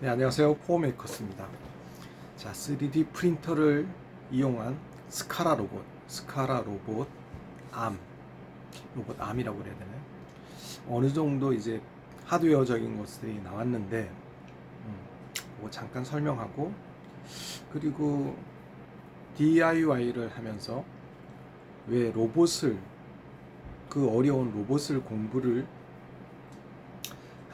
네, 안녕하세요. 포메이커스입니다. 자, 3D 프린터를 이용한 스카라 로봇, 스카라 로봇 암, 로봇 암이라고 그래야 되나요? 어느 정도 이제 하드웨어적인 것들이 나왔는데, 음, 뭐 잠깐 설명하고, 그리고 DIY를 하면서 왜 로봇을, 그 어려운 로봇을 공부를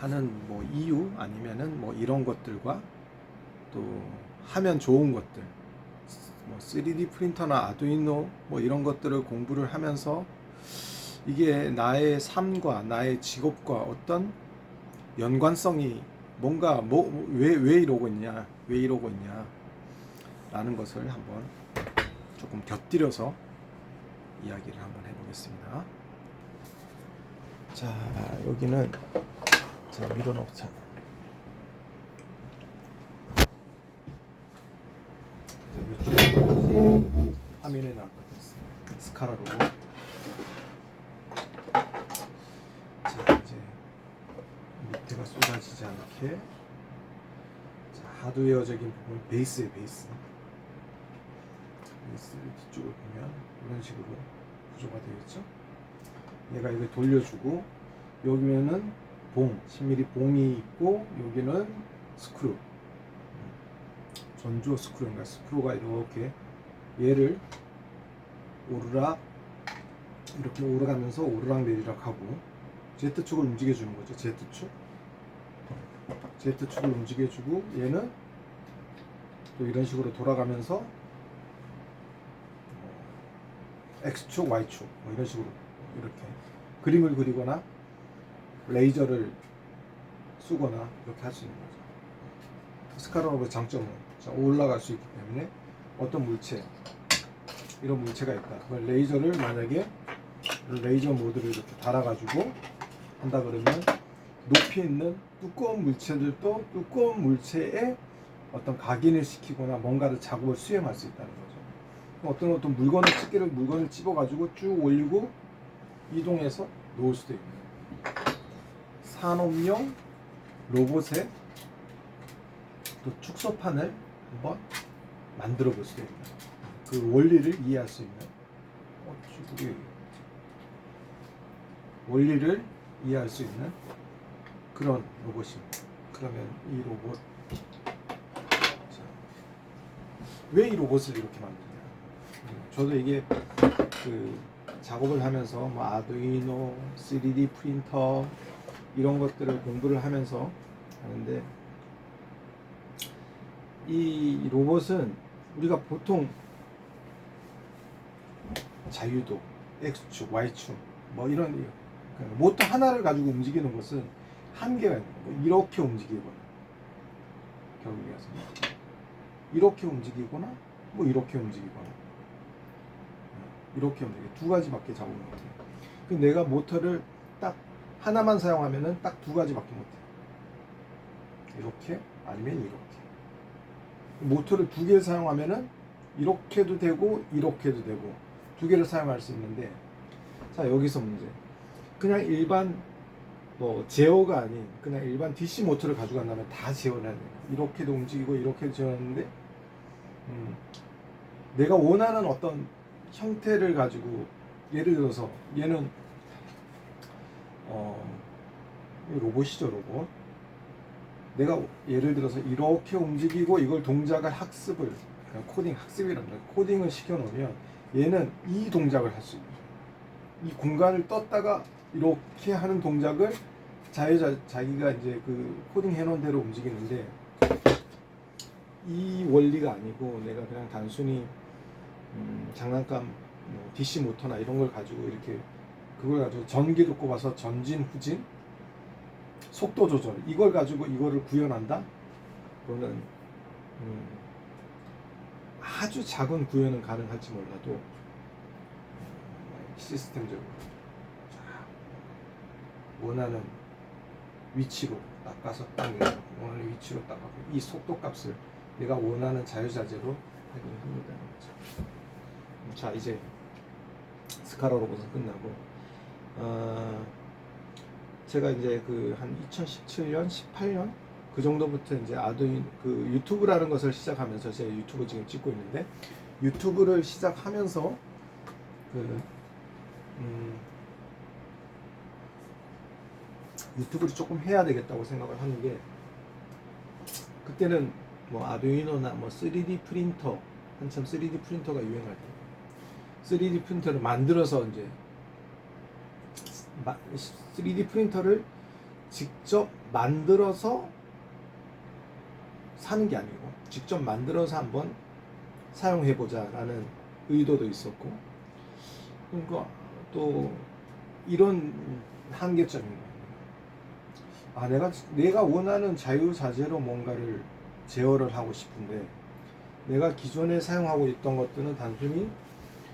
하는 뭐 이유 아니면은 뭐 이런 것들과 또 하면 좋은 것들 뭐 3D 프린터나 아두이노 뭐 이런 것들을 공부를 하면서 이게 나의 삶과 나의 직업과 어떤 연관성이 뭔가 뭐왜왜 이러고 있냐 왜 이러고 있냐 라는 것을 한번 조금 곁들여서 이야기를 한번 해보겠습니다. 자 여기는 자, 밀어넣자. 화면에 나올 것 같습니다. 스카라로. 자, 이제 밑에가 쏟아지지 않게. 자, 하드웨어적인 부분, 베이스의 베이스. 베이스를 뒤쪽을 보면 이런 식으로 구조가 되어 있죠. 얘가 이걸 돌려주고 여기면은 봉, 10mm 봉이 있고 여기는 스크루. 전조 스크루인가? 스크루가 이렇게 얘를 오르락 이렇게 오르가면서 오르락 내리락 하고 Z축을 움직여 주는 거죠 Z축. Z축을 움직여 주고 얘는 또 이런 식으로 돌아가면서 어, X축, Y축 뭐 이런 식으로 이렇게 그림을 그리거나 레이저를 쓰거나 이렇게 할 수 있는 거죠. 스카라로의 장점은 자, 올라갈 수 있기 때문에 어떤 물체 이런 물체가 있다. 그걸 레이저를 만약에 레이저 모드를 이렇게 달아가지고 한다 그러면 높이 있는 두꺼운 물체들도 두꺼운 물체에 어떤 각인을 시키거나 뭔가를 작업을 수행할 수 있다는 거죠. 어떤 어떤 물건을 집게를 물건을 집어가지고 쭉 올리고 이동해서 놓을 수도 있는. 산업용 로봇의 또 축소판을 한번 만들어 볼 수도 있는 그 원리를 이해할 수 있는 어. 원리를 이해할 수 있는 그런 로봇입니다. 그러면 이 로봇 자, 왜이 로봇을 이렇게 만드냐? 음, 저도 이게 그 작업을 하면서 뭐 아두이노, 3D 프린터 이런 것들을 공부를 하면서 하는데 이 로봇은 우리가 보통 자유도, X축, Y축 뭐 이런 그러니까 모터 하나를 가지고 움직이는 것은 한계가 있는 거예요. 뭐 이렇게 움직이거나 결국에 서 이렇게 움직이거나 뭐 이렇게 움직이거나 이렇게 움직여 두 가지밖에 작업을 못해요. 그 내가 모터를 딱 하나만 사용하면은 딱 두 가지밖에 못해요. 이렇게 아니면 이렇게. 모터를 두개 사용하면은 이렇게도 되고 이렇게도 되고 두 개를 사용할 수 있는데 자 여기서 문제. 그냥 일반 뭐 제어가 아닌 그냥 일반 DC 모터를 가져간다면 다 제어를 해야 돼요. 이렇게도 움직이고 이렇게도 제어하는데 음, 내가 원하는 어떤 형태를 가지고 예를 들어서 얘는 어이 로봇이죠 로봇. 내가 예를 들어서 이렇게 움직이고 이걸 동작을 학습을 코딩 학습이란 말 코딩을 시켜 놓으면 얘는 이 동작을 할 수 있는 이 공간을 떴다가 이렇게 하는 동작을 자유자 자기가 이제 그 코딩 해놓은 대로 움직이는데 이 원리가 아니고 내가 그냥 단순히 음, 장난감 뭐 DC 모터나 이런 걸 가지고 이렇게 그걸 가지고 전기를 꼽아서 전진 후진 속도 조절. 이걸 가지고 이거를 구현한다? 그거는 음, 아주 작은 구현은 가능할지 몰라도 음, 시스템적으로 자, 원하는 위치로 닦아서 딱 원하는 위치로 닦아서 이 속도 값을 내가 원하는 자유자재로 하기는 합니다. 자 이제 스카라 로봇은 끝나고 어, 제가 이제 그 한 2017년, 18년 그 정도부터 이제 아두인 그 유튜브라는 것을 시작하면서 제가 유튜브 지금 찍고 있는데 유튜브를 시작하면서 그 음, 유튜브를 조금 해야 되겠다고 생각을 하는 게 그때는 뭐 아두이노나 뭐 3D 프린터 한참 3D 프린터가 유행할 때 3D 프린터를 만들어서 이제 마- 3D 프린터를 직접 만들어서 사는 게 아니고 직접 만들어서 한번 사용해 보자라는 의도도 있었고 그러니까 또 이런 한계점인 거예요. 아 내가 내가 원하는 자유자재로 뭔가를 제어를 하고 싶은데 내가 기존에 사용하고 있던 것들은 단순히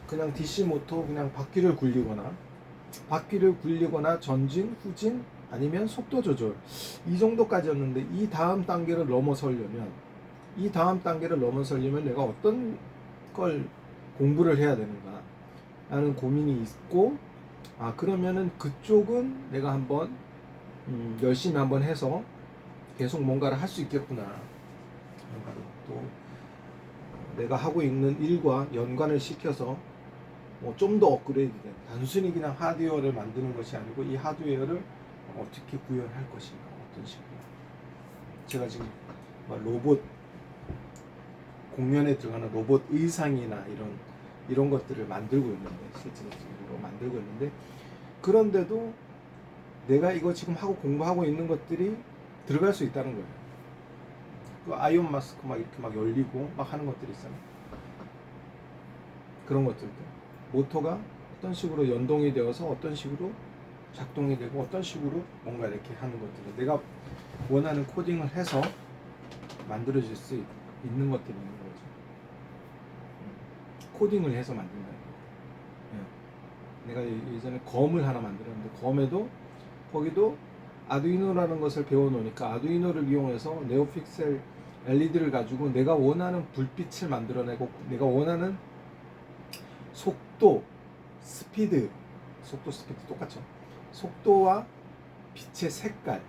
그냥 DC 모터 그냥 바퀴를 굴리거나 바퀴를 굴리거나 전진, 후진 아니면 속도 조절. 이 정도까지였는데 이 다음 단계를 넘어서려면 이 다음 단계를 넘어서려면 내가 어떤 걸 공부를 해야 되는가 라는 고민이 있고 아 그러면은 그쪽은 내가 한번 음, 열심히 한번 해서 계속 뭔가를 할 수 있겠구나. 또 어, 내가 하고 있는 일과 연관을 시켜서 뭐 좀 더 업그레이드된 단순히 그냥 하드웨어를 만드는 것이 아니고 이 하드웨어를 어떻게 구현할 것인가 어떤 식으로 제가 지금 뭐 로봇 공연에 들어가는 로봇 의상이나 이런 이런 것들을 만들고 있는데 실질적으로 만들고 있는데 그런데도 내가 이거 지금 하고 공부하고 있는 것들이 들어갈 수 있다는 거예요. 그 아이온 마스크 막 이렇게 막 열리고 막 하는 것들이 있잖아요. 그런 것들도 모터가 어떤 식으로 연동이 되어서 어떤 식으로 작동이 되고 어떤 식으로 뭔가 이렇게 하는 것들을 내가 원하는 코딩을 해서 만들어질 수 있- 있는 것들이 있는 거죠. 음. 코딩을 해서 거예요. 예. 내가 예- 예전에 검을 하나 만들었는데 검에도 거기도 아두이노라는 것을 배워놓으니까 아두이노를 이용해서 네오픽셀 LED를 가지고 내가 원하는 불빛을 만들어내고 내가 원하는 속도, 스피드, 속도, 스피드 똑같죠. 속도와 빛의 색깔,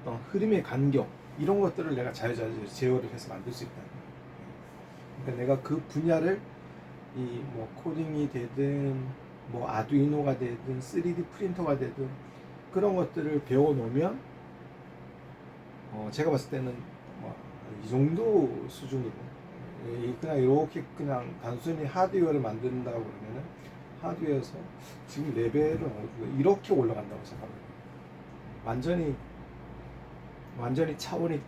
어떤 흐름의 간격 이런 것들을 내가 자유자재로 제어를 해서 만들 수 있다. 그러니까 내가 그 분야를 이 뭐 코딩이 되든 뭐 아두이노가 되든 3D 프린터가 되든 그런 것들을 배워 놓으면 어 제가 봤을 때는 뭐 이 정도 수준으로 이 그냥 이렇게 그냥 단순히 하드웨어를 만든다고 그러면은 하드웨어에서 지금 레벨은 이렇게 올라간다고 생각합니다. 완전히 완전히 차원이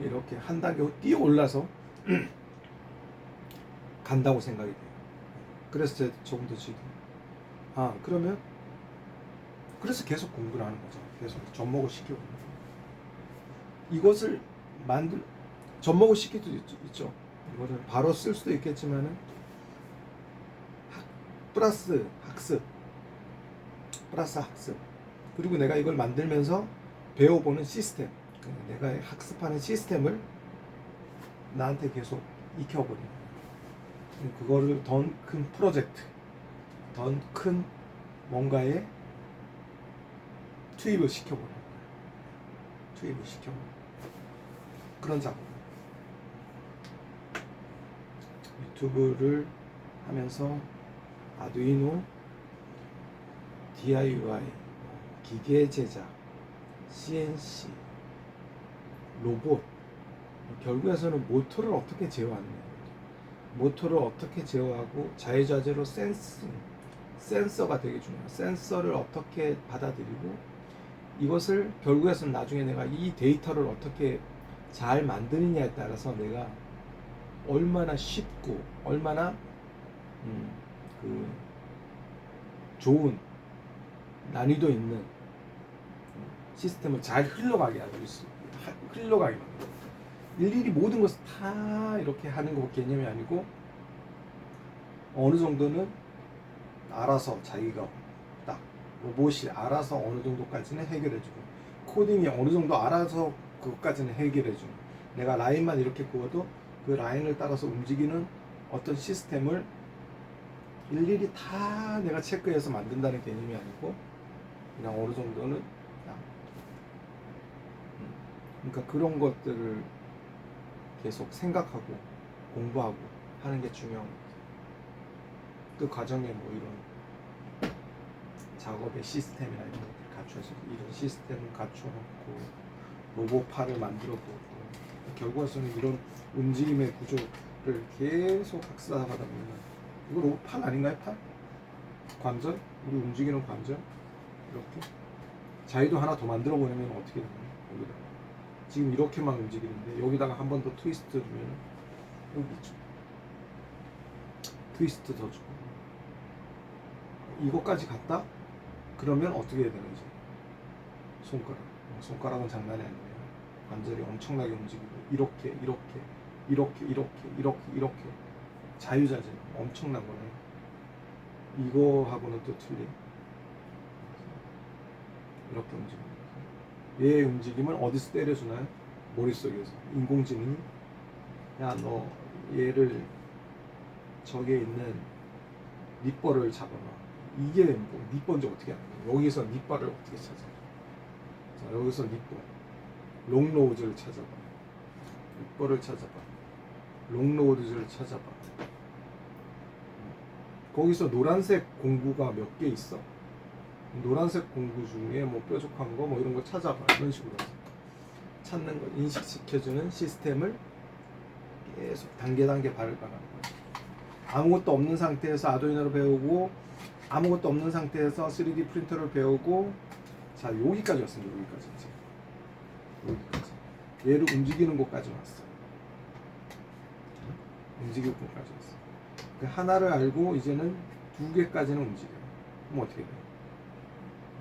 이렇게 한 단계 뛰어 올라서 간다고 생각이 돼요. 그래서 제가 조금 더 지금 아 그러면 그래서 계속 공부를 하는 거죠. 계속 접목을 시키고 이것을 만들 접목을 시킬 수도 있- 있죠. 이거를 바로 쓸 수도 있겠지만은 학, 플러스 학습 플러스 학습 그리고 내가 이걸 만들면서 배워보는 시스템 그 내가 학습하는 시스템을 나한테 계속 익혀버리는. 그거를 더 큰 프로젝트 더 큰 뭔가에 투입을 시켜버리는 거예요. 투입을 시켜버리는. 그런 작업 유튜브를 하면서 아두이노, DIY, 기계 제작, CNC, 로봇. 결국에서는 모터를 어떻게 제어하느냐. 모터를 어떻게 제어하고 자유자재로 센스 센서가 되게 중요해요. 센서를 어떻게 받아들이고 이것을 결국에서는 나중에 내가 이 데이터를 어떻게 잘 만드느냐에 따라서 내가 얼마나 쉽고 얼마나 음, 그 좋은 난이도 있는 시스템을 잘 흘러가게 하고 있어 하- 흘러가게. 일일이 모든 것을 다 이렇게 하는 거 개념이 아니고 어느 정도는 알아서 자기가 딱 로봇이 알아서 어느 정도까지는 해결해주고 코딩이 어느 정도 알아서 그것까지는 해결해주고 내가 라인만 이렇게 그어도 그 라인을 따라서 움직이는 어떤 시스템을 일일이 다 내가 체크해서 만든다는 개념이 아니고 그냥 어느 정도는 그냥 음, 그러니까 그런 것들을 계속 생각하고 공부하고 하는 게 중요한. 그 과정에 뭐 이런 작업의 시스템이나 이런 것들 갖춰서 이런 시스템을 갖춰놓고 로봇팔을 만들어 보고 결과적으로는 이런 움직임의 구조를 계속 학습하다 보면 이거 로봇팔 아닌가요? 팔? 관절? 우리 움직이는 관절? 이렇게 자유도 하나 더 만들어 보려면 어떻게 되나요? 여기다 지금 이렇게만 움직이는데 여기다가 한 번 더 트위스트 주면 여기 있죠 트위스트 더 주고 이거까지 갔다? 그러면 어떻게 해야 되는지 손가락 어, 손가락은 장난이 아니에요 관절이 엄청나게 움직이고 이렇게 이렇게 이렇게 이렇게 이렇게 이렇게 자유자재 엄청난 거네. 이거하고는 또 틀린 이렇게 움직입니다 얘의 움직임을 어디서 때려주나요? 머릿속에서. 인공지능이. 야 너 얘를 저기에 있는 밑벌을 잡아놔. 이게 뭐 밑번지 어떻게 하는 거야 여기서 밑발을 어떻게 찾아? 자 여기서 밑벌 롱로우즈를 찾아봐. 밑벌을 찾아봐. 롱로우즈를 찾아봐. 거기서 노란색 공구가 몇 개 있어? 노란색 공구 중에 뭐 뾰족한 거 뭐 이런 거 찾아봐. 이런 식으로 찾는 거 인식시켜주는 시스템을 계속 단계 단계 발을가는 거예요 아무것도 없는 상태에서 아두이노를 배우고 아무것도 없는 상태에서 3D 프린터를 배우고 자 여기까지 왔습니다. 여기까지 이제 여기까지. 얘를 움직이는 곳까지 왔어 움직이는 곳까지 왔어 그 하나를 알고 이제는 두 개까지는 움직여요. 그럼 어떻게 돼요?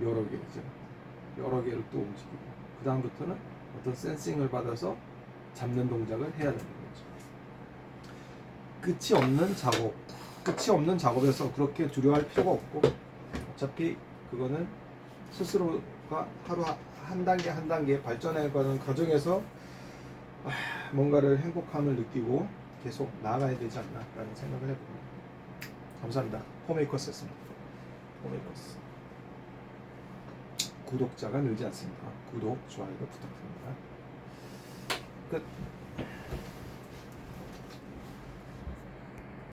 여러 개 이제 여러 개를 또 움직이고. 그 다음부터는 어떤 센싱을 받아서 잡는 동작을 해야 되는 거죠. 끝이 없는 작업. 끝이 없는 작업에서 그렇게 두려워할 필요가 없고 어차피 그거는 스스로가 하루 하- 한 단계 한 단계 발전해가는 과정에서 아, 뭔가를 행복함을 느끼고 계속 나아가야 되지 않나라는 생각을 해봅니다. 감사합니다. 포메이커스였습니다. 포메이커스. 구독자가 늘지 않습니다. 구독, 좋아요 부탁드립니다. 끝.